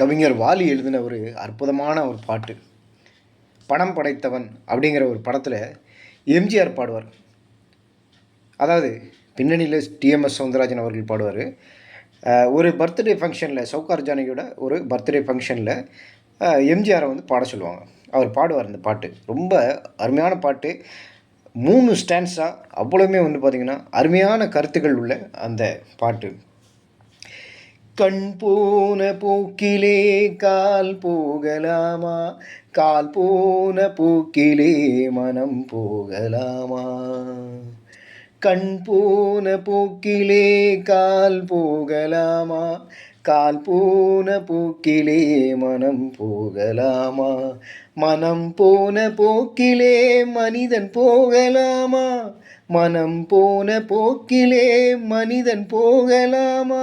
கவிஞர் வாலி எழுதின ஒரு அற்புதமான ஒரு பாட்டு. பணம் படைத்தவன் அப்படிங்கிற ஒரு படத்தில் எம்ஜிஆர் பாடுவார். அதாவது பின்னணியில் டிஎம்எஸ் சவுந்தரராஜன் அவர்கள் பாடுவார். ஒரு பர்த்டே ஃபங்க்ஷனில் சவுகார் ஜானகியோட ஒரு பர்த்டே ஃபங்க்ஷனில் எம்ஜிஆரை வந்து பாட சொல்லுவாங்க. அவர் பாடுவார் இந்த பாட்டு. ரொம்ப அருமையான பாட்டு. மூணு ஸ்டான்ஸாக அவ்வளோமே வந்து பார்த்திங்கன்னா அருமையான கருத்துக்கள் உள்ள அந்த பாட்டு. கண் போன போக்கிலே கால் போகலாமா கால் போன போக்கிலே மனம் போகலாமா கண் போன போக்கிலே கால் போகலாமா கால் போன போக்கிலே மனம் போகலாமா மனம் போன போக்கிலே மனிதன் போகலாமா மனம் போன போக்கிலே மனிதன் போகலாமா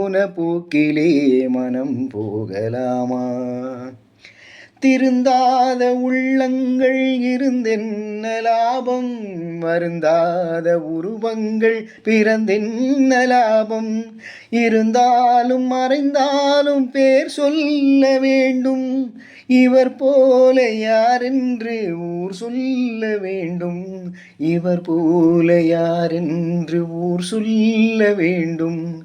போன போக்கிலே மனம் போகலாமா? திருந்தாத உள்ளங்கள் இருந்தென்ன லாபம்? வருந்தாத உருவங்கள் பிறந்தென்ன லாபம்? இருந்தாலும் மறைந்தாலும் பேர் சொல்ல வேண்டும். இவர் போல யாரென்று ஊர் சொல்ல வேண்டும். இவர் போல யாரென்று ஊர் சொல்ல வேண்டும்.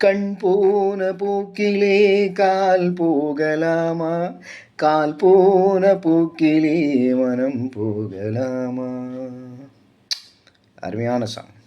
கண் போன போக்கிலே கால் போகலாமா? கால் போன போக்கிலே மனம் போகலாமா? அருமையான சாங்